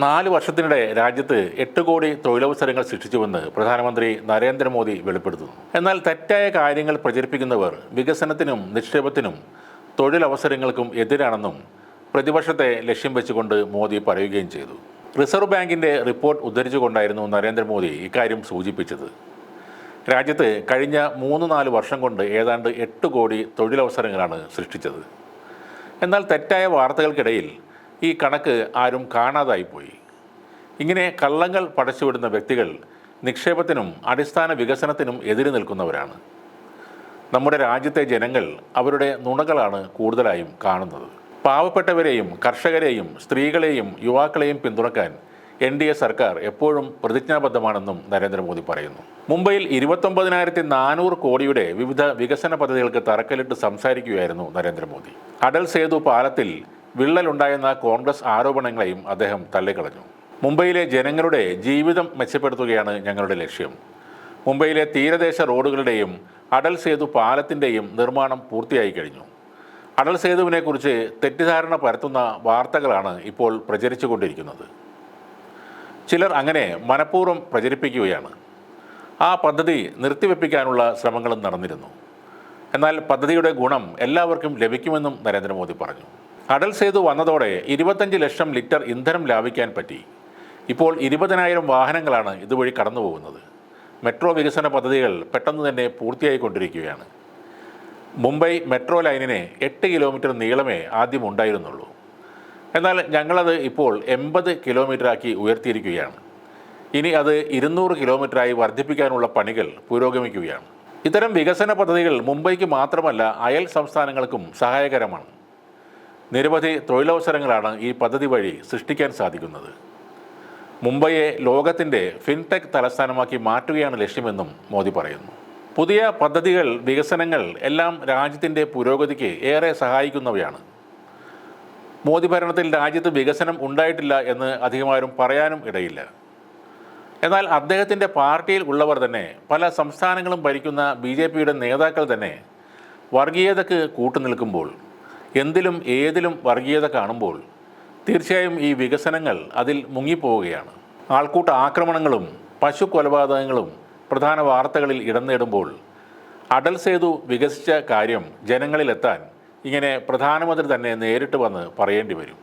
നാല് വർഷത്തിനിടെ രാജ്യത്ത് എട്ട് കോടി തൊഴിലവസരങ്ങൾ സൃഷ്ടിച്ചുവെന്ന് പ്രധാനമന്ത്രി നരേന്ദ്രമോദി വെളിപ്പെടുത്തുന്നു. എന്നാൽ തെറ്റായ കാര്യങ്ങൾ പ്രചരിപ്പിക്കുന്നവർ വികസനത്തിനും നിക്ഷേപത്തിനും തൊഴിലവസരങ്ങൾക്കും എതിരാണെന്നും പ്രതിപക്ഷത്തെ ലക്ഷ്യം വെച്ചുകൊണ്ട് മോദി പറയുകയും ചെയ്തു. റിസർവ് ബാങ്കിന്റെ റിപ്പോർട്ട് ഉദ്ധരിച്ചുകൊണ്ടായിരുന്നു നരേന്ദ്രമോദി ഇക്കാര്യം സൂചിപ്പിച്ചത്. രാജ്യത്ത് കഴിഞ്ഞ മൂന്ന് നാല് വർഷം കൊണ്ട് ഏതാണ്ട് എട്ട് കോടി തൊഴിലവസരങ്ങളാണ് സൃഷ്ടിച്ചത്. എന്നാൽ തെറ്റായ വാർത്തകൾക്കിടയിൽ ഈ കണക്ക് ആരും കാണാതായിപ്പോയി ഇങ്ങനെ കള്ളങ്ങൾ പടച്ചുവിടുന്ന വ്യക്തികൾ നിക്ഷേപത്തിനും അടിസ്ഥാന വികസനത്തിനും എതിര് നിൽക്കുന്നവരാണ്. നമ്മുടെ രാജ്യത്തെ ജനങ്ങൾ അവരുടെ നുണകളാണ് കൂടുതലായും കാണുന്നത്. പാവപ്പെട്ടവരെയും കർഷകരെയും സ്ത്രീകളെയും യുവാക്കളെയും പിന്തുണക്കാൻ എൻ ഡി എ സർക്കാർ എപ്പോഴും പ്രതിജ്ഞാബദ്ധമാണെന്നും നരേന്ദ്രമോദി പറയുന്നു. മുംബൈയിൽ ഇരുപത്തൊമ്പതിനായിരത്തി നാനൂറ് കോടിയുടെ വിവിധ വികസന പദ്ധതികൾക്ക് തറക്കല്ലിട്ട് സംസാരിക്കുകയായിരുന്നു നരേന്ദ്രമോദി. അടൽ സേതു പാലത്തിൽ വിള്ളലുണ്ടായെന്ന കോൺഗ്രസ് ആരോപണങ്ങളെയും അദ്ദേഹം തള്ളിക്കളഞ്ഞു. മുംബൈയിലെ ജനങ്ങളുടെ ജീവിതം മെച്ചപ്പെടുത്തുകയാണ് ഞങ്ങളുടെ ലക്ഷ്യം. മുംബൈയിലെ തീരദേശ റോഡുകളുടെയും അടൽ സേതു പാലത്തിന്റെയും നിർമ്മാണം പൂർത്തിയായി കഴിഞ്ഞു. അടൽ സേതുവിനെക്കുറിച്ച് തെറ്റിദ്ധാരണ പരത്തുന്ന വാർത്തകളാണ് ഇപ്പോൾ പ്രചരിച്ചുകൊണ്ടിരിക്കുന്നത്. ചിലർ അങ്ങനെ മനഃപൂർവം പ്രചരിപ്പിക്കുകയാണ്. ആ പദ്ധതി നിർത്തിവെപ്പിക്കാനുള്ള ശ്രമങ്ങളും നടന്നിരുന്നു. എന്നാൽ പദ്ധതിയുടെ ഗുണം എല്ലാവർക്കും ലഭിക്കുമെന്നും നരേന്ദ്രമോദി പറഞ്ഞു. അടൽ സേതു വന്നതോടെ ഇരുപത്തഞ്ച് ലക്ഷം ലിറ്റർ ഇന്ധനം ലാഭിക്കാൻ പറ്റി. ഇപ്പോൾ ഇരുപതിനായിരം വാഹനങ്ങളാണ് ഇതുവഴി കടന്നു പോകുന്നത് മെട്രോ വികസന പദ്ധതികൾ പെട്ടെന്ന് തന്നെ പൂർത്തിയായിക്കൊണ്ടിരിക്കുകയാണ്. മുംബൈ മെട്രോ ലൈനിന് എട്ട് കിലോമീറ്റർ നീളമേ ആദ്യം ഉണ്ടായിരുന്നുള്ളൂ. എന്നാൽ ഞങ്ങളത് ഇപ്പോൾ എൺപത് കിലോമീറ്ററാക്കി ഉയർത്തിയിരിക്കുകയാണ്. ഇനി അത് ഇരുന്നൂറ് കിലോമീറ്ററായി വർദ്ധിപ്പിക്കാനുള്ള പണികൾ പുരോഗമിക്കുകയാണ്. ഇത്തരം വികസന പദ്ധതികൾ മുംബൈക്ക് മാത്രമല്ല അയൽ സംസ്ഥാനങ്ങൾക്കും സഹായകരമാണ്. നിരവധി തൊഴിലവസരങ്ങളാണ് ഈ പദ്ധതി വഴി സൃഷ്ടിക്കാൻ സാധിക്കുന്നത്. മുംബൈയെ ലോകത്തിന്റെ ഫിൻടെക് തലസ്ഥാനമാക്കി മാറ്റുകയാണ് ലക്ഷ്യമെന്നും മോദി പറയുന്നു. പുതിയ പദ്ധതികൾ വികസനങ്ങൾ എല്ലാം രാജ്യത്തിന്റെ പുരോഗതിക്ക് ഏറെ സഹായിക്കുന്നവയാണ്. മോദി ഭരണത്തിൽ രാജ്യത്ത് വികസനം ഉണ്ടായിട്ടില്ല എന്ന് അധികമാരും പറയാനും ഇടയില്ല. എന്നാൽ അദ്ദേഹത്തിന്റെ പാർട്ടിയിൽ ഉള്ളവർ തന്നെ പല സംസ്ഥാനങ്ങളും ഭരിക്കുന്ന ബി നേതാക്കൾ തന്നെ വർഗീയതയ്ക്ക് കൂട്ടുനിൽക്കുമ്പോൾ എന്തിലും ഏതിലും വർഗീയത കാണുമ്പോൾ തീർച്ചയായും ഈ വികസനങ്ങൾ അതിൽ മുങ്ങിപ്പോവുകയാണ്. ആൾക്കൂട്ട ആക്രമണങ്ങളും പശു കൊലപാതകങ്ങളും പ്രധാന വാർത്തകളിൽ ഇടം നേടുമ്പോൾ അടൽ സേതു വികസിച്ച കാര്യം ജനങ്ങളിലെത്താൻ ഇങ്ങനെ പ്രധാനമന്ത്രി തന്നെ നേരിട്ട് വന്ന് പറയേണ്ടി വരും.